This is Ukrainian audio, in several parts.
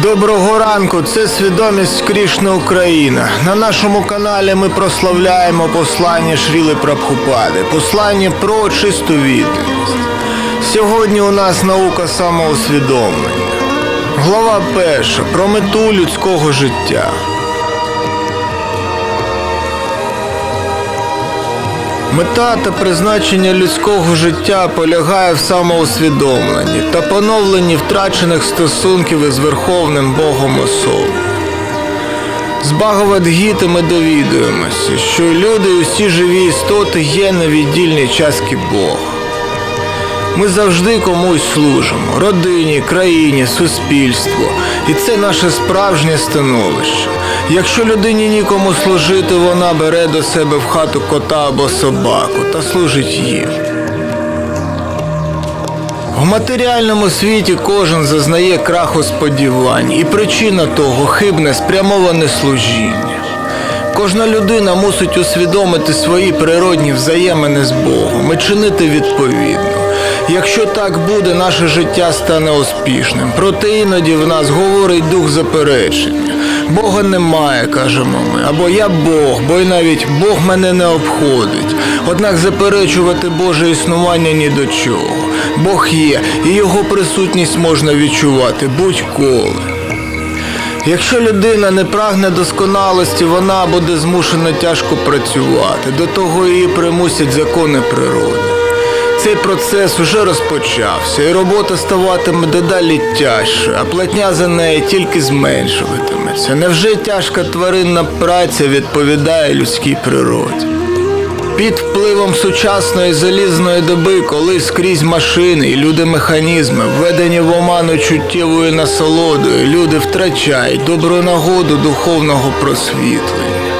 Доброго ранку, це свідомість Крішна Україна. На нашому каналі ми прославляємо послання Шріли Прабхупади, послання про чисту відданість. Сьогодні у нас наука самоусвідомлення. Глава перша про мету людського життя. Мета та призначення людського життя полягає в самоусвідомленні та поновленні втрачених стосунків із Верховним Богом особи. З Багавадгіти ми довідуємося, що люди усі живі істоти є невіддільний частки Бога. Ми завжди комусь служимо родині, країні, суспільству. І це наше справжнє становище. Якщо людині нікому служити, вона бере до себе в хату кота або собаку та служить їм. В матеріальному світі кожен зазнає краху сподівань, і причина того хибне спрямоване служіння. Кожна людина мусить усвідомити свої природні взаємини з Богом і чинити відповідно. Якщо так буде, наше життя стане успішним. Проте іноді в нас говорить дух заперечення. Бога немає, кажемо ми, або я Бог, бо й навіть Бог мене не обходить. Однак заперечувати Боже існування ні до чого. Бог є, і його присутність можна відчувати будь-коли. Якщо людина не прагне досконалості, вона буде змушена тяжко працювати. До того її примусять закони природи. Цей процес уже розпочався, і робота ставатиме дедалі тяжче, а платня за неї тільки зменшуватиметься. Невже тяжка тваринна праця відповідає людській природі? Під впливом сучасної залізної доби, коли скрізь машини і люди-механізми, введені в оману чуттєвою насолодою, люди втрачають добру нагоду духовного просвітлення.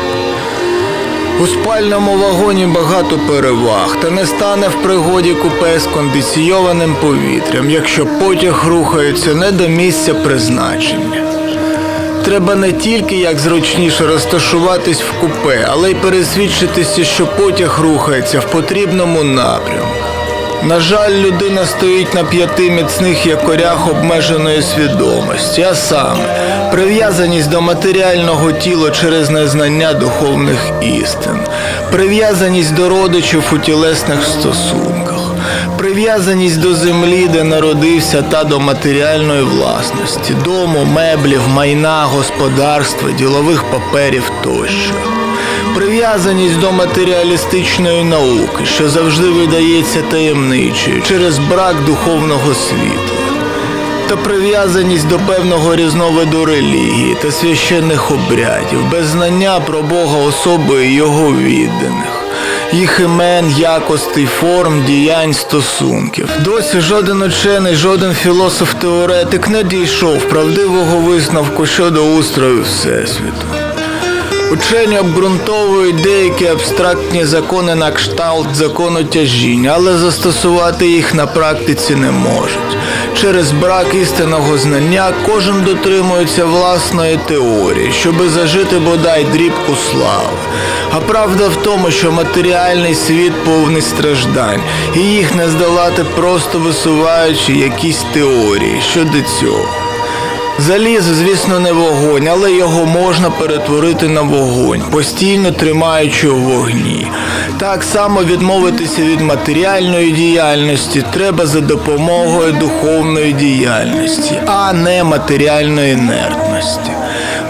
У спальному вагоні багато переваг, та не стане в пригоді купе з кондиційованим повітрям, якщо потяг рухається не до місця призначення. Треба не тільки як зручніше розташуватись в купе, але й пересвідчитися, що потяг рухається в потрібному напрямку. На жаль, людина стоїть на п'яти міцних якорях обмеженої свідомості, а саме прив'язаність до матеріального тіла через незнання духовних істин, прив'язаність до родичів у тілесних стосунках, прив'язаність до землі, де народився, та до матеріальної власності, дому, меблів, майна, господарства, ділових паперів тощо. Прив'язаність до матеріалістичної науки, що завжди видається таємничою через брак духовного світла, та прив'язаність до певного різновиду релігії та священних обрядів, без знання про Бога особи і його відданих, їх імен, якостей, форм, діянь, стосунків. Досі жоден учений, жоден філософ-теоретик не дійшов правдивого висновку щодо устрою Всесвіту. Учені обґрунтовують деякі абстрактні закони на кшталт закону тяжіння, але застосувати їх на практиці не можуть. Через брак істинного знання кожен дотримується власної теорії, щоби зажити бодай дрібку слави. А правда в тому, що матеріальний світ повний страждань, і їх не здолати просто висуваючи якісь теорії щодо цього. Залізо, звісно, не вогонь, але його можна перетворити на вогонь, постійно тримаючи у вогні. Так само відмовитися від матеріальної діяльності треба за допомогою духовної діяльності, а не матеріальної інертності.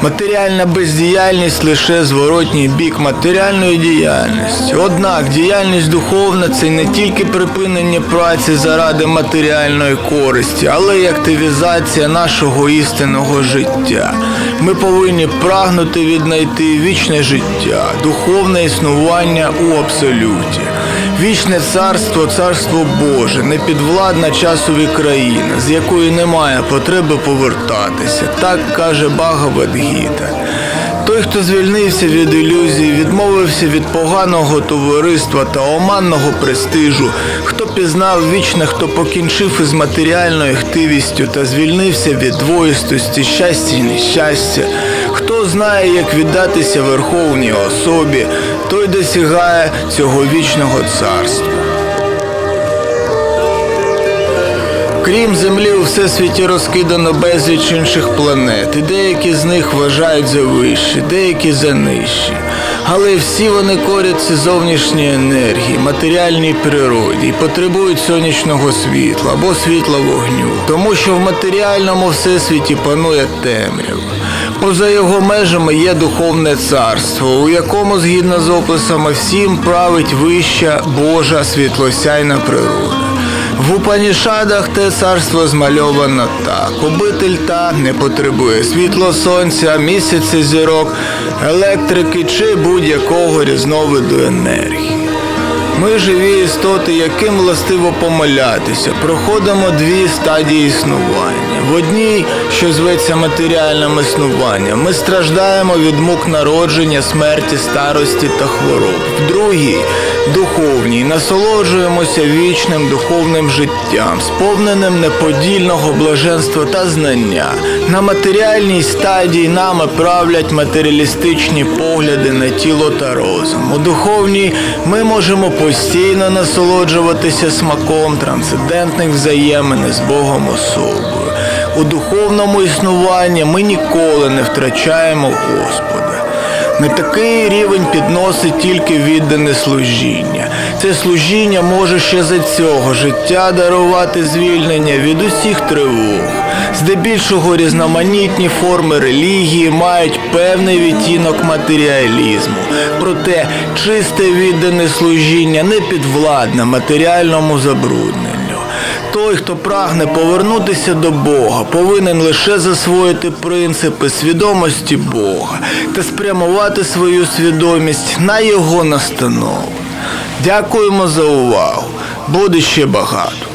Матеріальна бездіяльність лише зворотній бік матеріальної діяльності. Однак діяльність духовна це не тільки припинення праці заради матеріальної користі, але й активізація нашого істинного життя. Ми повинні прагнути віднайти вічне життя, духовне існування у абсолюті. Вічне царство, царство Боже, непідвладна часові країна, з якої немає потреби повертатися. Так каже Багавадгіта. Той, хто звільнився від ілюзій, відмовився від поганого товариства та оманного престижу, хто пізнав вічне, хто покінчив із матеріальною хтивістю та звільнився від двоїстості, щастя і нещастя, хто знає, як віддатися верховній особі, той досягає цього вічного царства. Крім Землі, у всесвіті розкидано безліч інших планет, і деякі з них вважають за вищі, деякі за нижчі. Але всі вони коряться зовнішньої енергії, матеріальній природі і потребують сонячного світла або світла вогню, тому що в матеріальному всесвіті панує темрява. Поза його межами є духовне царство, у якому, згідно з описами, всім править вища Божа світлосяйна природа. В Упанішадах те царство змальовано так. Обитель та не потребує світло сонця, місяця зірок, електрики чи будь-якого різновиду енергії. Ми живі істоти, яким властиво помилятися, проходимо дві стадії існування. В одній, що зветься матеріальним існуванням, ми страждаємо від мук народження, смерті, старості та хвороб. В другій, духовній, насолоджуємося вічним духовним життям, сповненим неподільного блаженства та знання. На матеріальній стадії нами правлять матеріалістичні погляди на тіло та розум. У духовній ми можемо постійно насолоджуватися смаком трансцендентних взаємин з Богом особою. У духовному існуванні ми ніколи не втрачаємо Господа. На такий рівень підносить тільки віддане служіння. Це служіння може ще за цього життя дарувати звільнення від усіх тривог. Здебільшого різноманітні форми релігії мають певний відтінок матеріалізму. Проте чисте віддане служіння не підвладне матеріальному забрудненню. Той, хто прагне повернутися до Бога, повинен лише засвоїти принципи свідомості Бога та спрямувати свою свідомість на його настанову. Дякуємо за увагу. Буде ще багато.